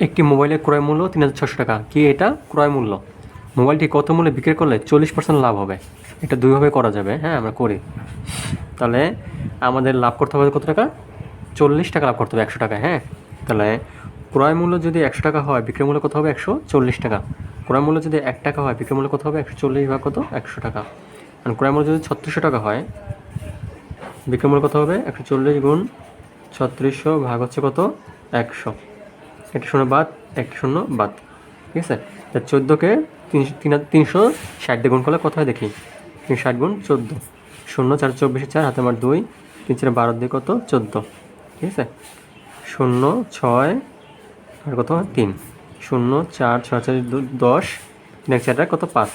একটি মোবাইলের ক্রয় মূল্য তিন হাজার ছশো টাকা। কি এটা? ক্রয় মূল্য। মোবাইলটি কত মূল্যে বিক্রি করলে চল্লিশ পার্সেন্ট লাভ হবে? এটা দুইভাবে করা যাবে। হ্যাঁ আমরা করি। তাহলে আমাদের লাভ করতে হবে কত টাকা? চল্লিশ টাকা লাভ করতে হবে, একশো টাকা হ্যাঁ তাহলে ক্রয় মূল্য যদি একশো টাকা হয়, বিক্রয় মূল্য কত হবে? একশো চল্লিশ টাকা। ক্রয় মূল্য যদি এক টাকা হয়, বিক্রয় মূল্য কত হবে? একশো চল্লিশ ভাগ কত? একশো টাকা। আর ক্রয় মূল্য যদি ছত্রিশশো টাকা হয়, বিক্রয় মূল্য কত হবে? একশো চল্লিশ গুণ ছত্রিশশো ভাগ হচ্ছে কত? একশো। একটি শূন্য বাদ, একটি শূন্য বাদ। ঠিক আছে? তা চোদ্দোকে তিনশো তিনশো ষাট দিয়ে গুণ করলে কত হয় দেখি? তিনশো ষাট গুণ চোদ্দ। শূন্য, চার, চব্বিশে চার, হাতে আমার দুই, তিন, চার বারো দিয়ে কত? চোদ্দ। ঠিক আছে? শূন্য, ছয়, আর কত তিন। শূন্য, চার, ছয়, চার দশ, তিন, এক চারটা কত? পাঁচ।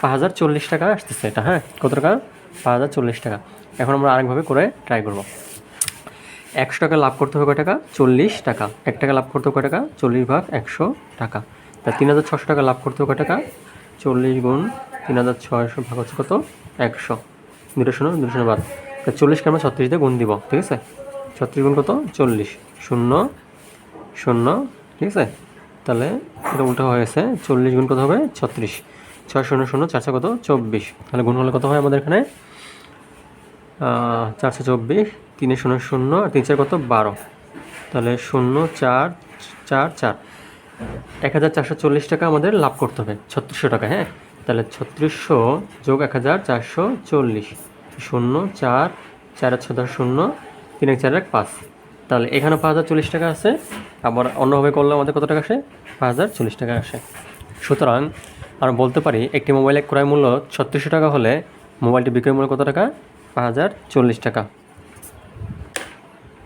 পাঁচ হাজার চল্লিশ টাকা আসতেছে এটা হ্যাঁ? কত টাকা? পাঁচ হাজার চল্লিশ টাকা। এখন আমরা আরেকভাবে করে ট্রাই করব। একশো টাকা লাভ করতে হবে কয় টাকা? চল্লিশ টাকা। এক টাকা লাভ করতে হবে কয় টাকা? চল্লিশ ভাগ একশো টাকা। তা তিন হাজার ছশো টাকা লাভ করতে হবে কয় টাকা? চল্লিশ গুণ তিন হাজার ছয়শো ভাগ হচ্ছে কত? একশো। দুটো শূন্য দুটো শূন্য বাদ। তা চল্লিশকে আমরা ছত্রিশ দিয়ে গুণ দিব, ঠিক আছে? ছত্রিশ গুণ কত? চল্লিশ। শূন্য শূন্য, ঠিক আছে? তাহলে এটা উল্টো হয়েছে চল্লিশ গুণ কত হবে? ছত্রিশ। ছয় শূন্য শূন্য চারশো কত? চব্বিশ। তাহলে গুণ হলে কত হয় আমাদের এখানে? চারশো চব্বিশ, তিনে শূন্য শূন্য, আর তিন চার কত? বারো। তাহলে শূন্য, চার চার চার। এক হাজার চারশো চল্লিশ টাকা আমাদের লাভ করতে হবে। ছত্রিশশো টাকা হ্যাঁ? তাহলে ছত্রিশশো যোগ এক হাজার চারশো চল্লিশ। শূন্য, চার চার এক ছয় শূন্য, তিন এক চার এক পাঁচ। তাহলে এখানে পাঁচ হাজার চল্লিশ টাকা আছে। আবার অন্যভাবে করলে আমাদের কত টাকা আসে? পাঁচ হাজার চল্লিশ টাকা আসে। সুতরাং আমরা বলতে পারি, একটি মোবাইলের ক্রয় মূল্য ছত্রিশশো টাকা হলে মোবাইলটি বিক্রয় মূল্য কত টাকা? পাঁচ হাজার চল্লিশ টাকা।